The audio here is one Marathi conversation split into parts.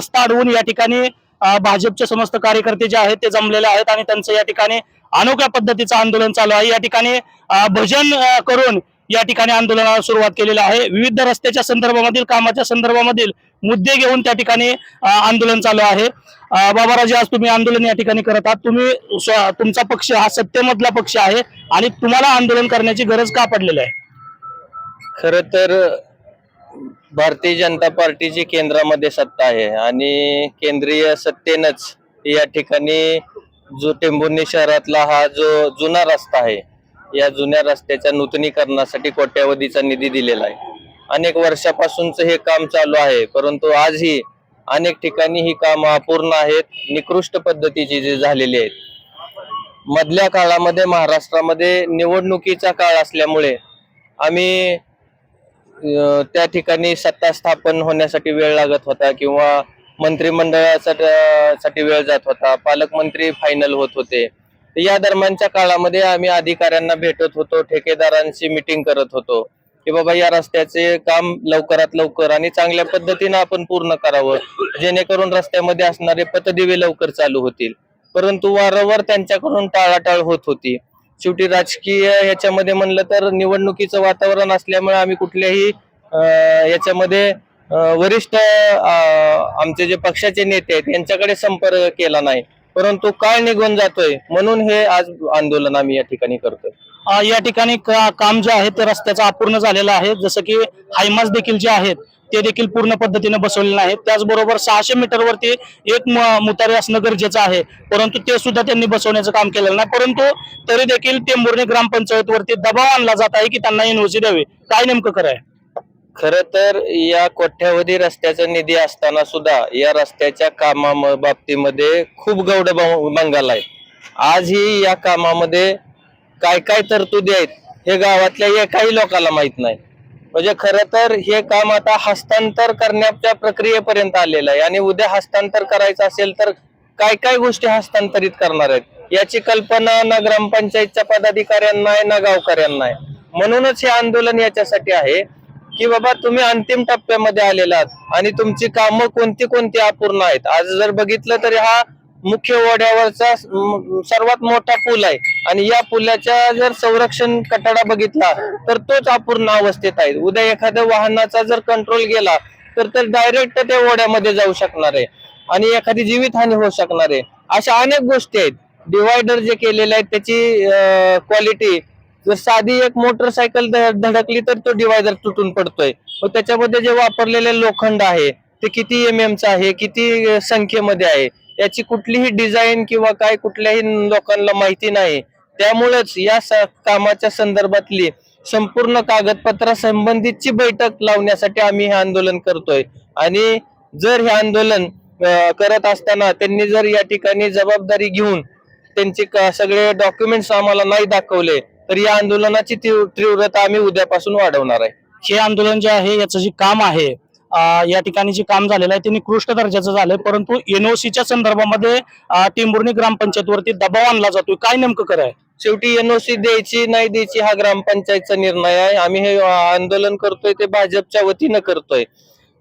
रास्ता अडवून या ठिकाणी भाजपचे समस्त कार्यकर्ते जे आहेत ते जमलेले आहेत आणि त्यांचं या ठिकाणी अनोख्या पद्धतीचं आंदोलन चालू आहे. या ठिकाणी भजन करून या ठिकाणी आंदोलनाला सुरुवात केलेली आहे. विविध रस्त्याच्या संदर्भामधील कामाच्या संदर्भामधील मुद्दे घेऊन त्या ठिकाणी आंदोलन चालू आहे. अ, बाबाराजे आज तुम्ही आंदोलन या ठिकाणी करत आहात. तुम्ही तुमचा पक्ष हा सत्तेमधला पक्ष आहे आणि तुम्हाला आंदोलन करण्याची गरज का पडलेली आहे? खर तर भारतीय जनता पार्टीची केंद्रामध्ये सत्ता आहे आणि केंद्रीय सत्तेनंच या ठिकाणी जो टेंभुर्णी शहरातला हा जो जुना रस्ता आहे या जुन्या रस्त्याच्या नूतनीकरणासाठी कोट्यावधीचा निधी दिलेला आहे. अनेक वर्षापासूनच हे काम चालू आहे परंतु आजही अनेक ठिकाणी ही कामं अपूर्ण आहेत निकृष्ट पद्धतीची जी झालेली आहेत. मधल्या काळामध्ये महाराष्ट्रामध्ये निवडणुकीचा काळ असल्यामुळे आम्ही त्या ठिकाणी सत्ता स्थापन होण्यासाठी वेळ लागत होता किंवा मंत्रिमंडळासाठी साठी वेळ जात होता. पालकमंत्री फायनल होत होते. या दरम्यानच्या काळामध्ये आम्ही अधिकाऱ्यांना भेटत होतो ठेकेदारांची मिटिंग करत होतो की बाबा या रस्त्याचे काम लवकरात लवकर आणि चांगल्या पद्धतीनं आपण पूर्ण करावं जेणेकरून रस्त्यामध्ये असणारे पतदिवे लवकर चालू होतील. परंतु वारंवार त्यांच्याकडून टाळाटाळ होत होती. शेवटी राजकीय याच्यामध्ये म्हणलं तर निवडणुकीचं वातावरण असल्यामुळे आम्ही कुठल्याही याच्यामध्ये वरिष्ठ आमचे जे पक्षाचे नेते आहेत यांच्याकडे संपर्क केला नाही. परंतु काळ निघून जातोय म्हणून हे आज आंदोलन आम्ही या ठिकाणी करतोय. या ठिकाणी का- काम जे आहे ते रस्त्याचं अपूर्ण झालेलं आहे. जसं की हायमास देखील जे आहेत ते देखील पूर्ण पद्धतीने बसवलेले नाहीत. त्याचबरोबर सहाशे मीटरवरती एक मुतारे असणं गरजेचं आहे. परंतु ते सुद्धा त्यांनी बसवण्याचं काम केलेलं नाही. परंतु तरी देखील टेंभुर्णी ग्रामपंचायतवरती दबाव आणला जात आहे की त्यांना एनओसी द्यावी. काय नेमकं कराय खर तर या कोट्यावधी रस्त्याचा निधी असताना सुद्धा या रस्त्याच्या कामा बाबतीमध्ये खूप गौड बंगाल आहे. आजही या कामामध्ये काय काय तरतुदी आहेत हे गावातल्या एकाही लोकांना माहीत नाही. म्हणजे खर तर हे काम आता हस्तांतर करण्याच्या प्रक्रियेपर्यंत आलेलं आहे. आणि उद्या हस्तांतर करायचं असेल तर काय काय गोष्टी हस्तांतरित करणार आहेत? याची कल्पना ना ग्रामपंचायतच्या पदाधिकाऱ्यांना आहे ना गावकऱ्यांना आहे. म्हणूनच हे आंदोलन याच्यासाठी आहे की बाबा तुम्ही अंतिम टप्प्यामध्ये आलेला आहात आणि तुमची कामं कोणती कोणती अपूर्ण आहेत? आज जर बघितलं तर हा मुख्य ओढ्यावरचा सर्वात मोठा पूल आहे. आणि या पुलाच्या जर संरक्षण कटाडा बघितला तर तोच अपूर्ण अवस्थेत आहे. उद्या एखाद्या वाहनाचा जर कंट्रोल गेला तर तर डायरेक्ट त्या ओढ्यामध्ये जाऊ शकणार आहे. आणि एखादी जीवितहानी होऊ शकणार आहे. अशा अनेक गोष्टी आहेत. डिवायडर जे केलेले आहेत त्याची क्वालिटी जर साधी एक मोटरसायकल धडकली तर तो डिवायडर तुटून पडतोय. व त्याच्यामध्ये जे वापरलेले लोखंड आहे ते किती एम एमचं आहे किती संख्येमध्ये आहे याची कुठलीही डिझाईन किंवा काय कुठल्याही लोकांना माहिती नाही. त्यामुळेच या स- कामाच्या संदर्भातली संपूर्ण कागदपत्रा संबंधितची बैठक लावण्यासाठी आम्ही हे आंदोलन करतोय. आणि जर हे आंदोलन करत असताना त्यांनी जर या ठिकाणी जबाबदारी घेऊन त्यांचे सगळे डॉक्युमेंट्स आम्हाला नाही दाखवले तर या आंदोलनाची तीव्र- तीव्रता आम्ही उद्यापासून वाढवणार आहे. हे आंदोलन जे आहे याचं जे काम आहे या ठिकाणी जे काम झालेलं आहे ते निकृष्ट दर्जाचं झालंय परंतु एनओसीच्या संदर्भामध्ये टिंबुर्णी टेंभुर्णी ग्रामपंचायतवरती दबाव आणला जातोय. काय नेमकं कराय शेवटी एनओसी द्यायची नाही द्यायची हा ग्रामपंचायतचा निर्णय आहे. आम्ही हे आंदोलन करतोय ते भाजपच्या वतीनं करतोय.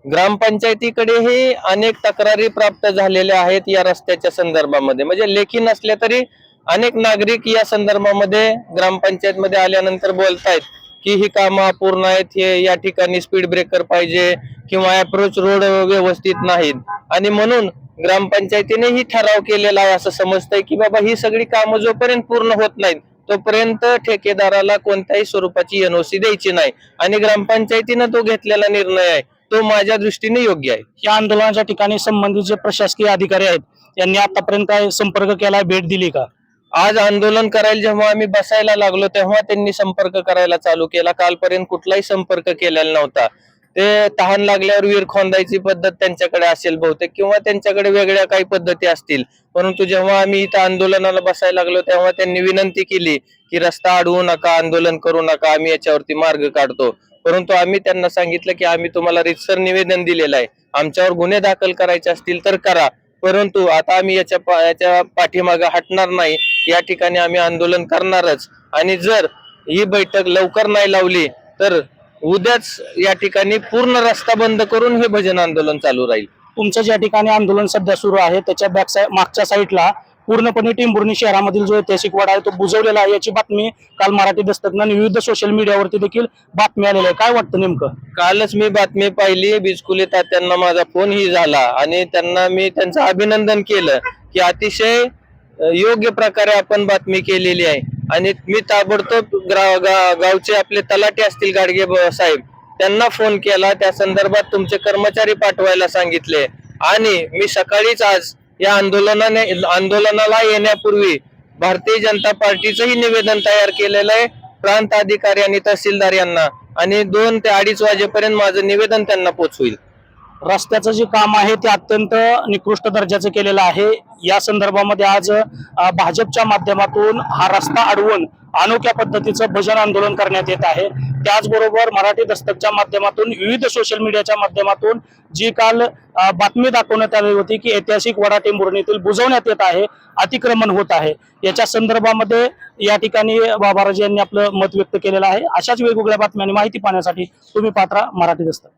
ग्रामपंचायतीकडेही अनेक तक्रारी प्राप्त झालेल्या आहेत या रस्त्याच्या संदर्भामध्ये. म्हणजे लेखी नसल्या तरी अनेक नागरिक या संदर्भामध्ये ग्रामपंचायत मध्ये आल्यानंतर बोलतायत. की ही कामं अपूर्ण आहेत हे या ठिकाणी स्पीड ब्रेकर पाहिजे किंवा अप्रोच रोड व्यवस्थित नाहीत. आणि म्हणून ग्रामपंचायतीने ही ठराव केलेला आहे असं समजतंय की बाबा ही सगळी कामं जोपर्यंत पूर्ण होत नाहीत तोपर्यंत ठेकेदाराला कोणत्याही स्वरूपाची एनओसी द्यायची नाही. आणि ग्रामपंचायतीनं तो घेतलेला निर्णय आहे तो माझ्या दृष्टीने योग्य आहे. या आंदोलनाच्या ठिकाणी संबंधित जे प्रशासकीय अधिकारी आहेत यांनी आतापर्यंत काय संपर्क केला भेट दिली का? आज आंदोलन करायला जेव्हा आम्ही बसायला लागलो तेव्हा त्यांनी संपर्क करायला चालू केला. कालपर्यंत कुठलाही संपर्क केलेला नव्हता. ते तहान लागल्यावर विहीर खोंदायची पद्धत त्यांच्याकडे असेल बहुतेक किंवा त्यांच्याकडे वेगळ्या काही पद्धती असतील. परंतु जेव्हा आम्ही इथं आंदोलनाला बसायला लागलो तेव्हा त्यांनी विनंती केली की रस्ता अडवू नका आंदोलन करू नका आम्ही याच्यावरती मार्ग काढतो. परंतु आम्ही त्यांना सांगितलं की आम्ही तुम्हाला रितसर निवेदन दिलेलं आहे. आमच्यावर गुन्हे दाखल करायचे असतील तर करा. परंतु आता आम्ही याच्या पा- याच्या पाठीमागे हटणार नाही. या ठिकाणी आम्ही आंदोलन करणारच. आणि जर ही बैठक लवकर नाही लावली तर उद्याच या ठिकाणी पूर्ण रस्ता बंद करून हे भजन आंदोलन चालू राहील. तुमचं ज्या ठिकाणी आंदोलन सध्या सुरू आहे. त्याच्या बॅक साईड मागच्या साईडला पूर्णपणे टेंभुर्णी शहरामधील जो ऐतिहासिक वाडा आहे तो बुजवलेला आहे. याची बातमी काल मराठी दस्तकनं आणि विविध सोशल मीडियावरती देखील बातमी आलेली आहे. काय वाटतं नेमकं? कालच मी बातमी पाहिली. बिचकुले तात्यांना माझा फोन ही झाला. आणि त्यांना मी त्यांचं अभिनंदन केलं की अतिशय योग्य प्रकारे आपण बातमी केलेली आहे. आणि मी ताबडतोब ग्रा- गा- गावचे आपले तलाटे असतील गाडगे साहेब त्यांना फोन केला. त्या संदर्भात तुमचे कर्मचारी पाठवायला सांगितले. आणि मी सकाळीच आज या आंदोलनाने आंदोलनाला येण्यापूर्वी भारतीय जनता पार्टीचंही निवेदन तयार केलेलं आहे प्रांत अधिकारी आणि तहसीलदार यांना. आणि दोन ते अडीच वाजेपर्यंत माझं निवेदन त्यांना पोचवेल. रस्त्याचं जे काम आहे ते अत्यंत निकृष्ट दर्जाचं केलेलं आहे. या संदर्भामध्ये आज भाजपच्या माध्यमातून हा रस्ता अडवून अनोख्या पद्धतीचं भजन आंदोलन करण्यात येत आहे. त्याचबरोबर मराठी दस्तकच्या माध्यमातून विविध सोशल मीडियाच्या माध्यमातून जी काल बातमी दाखवण्यात आली होती की ऐतिहासिक वडा टेंभुर्णीतील बुजवण्यात येत आहे अतिक्रमण होत आहे. याच्या संदर्भामध्ये या ठिकाणी बाबाराजी यांनी आपलं मत व्यक्त केलेलं आहे. अशाच वेगवेगळ्या बातम्यांनी माहिती पाहण्यासाठी तुम्ही पात्रा मराठी दस्तक.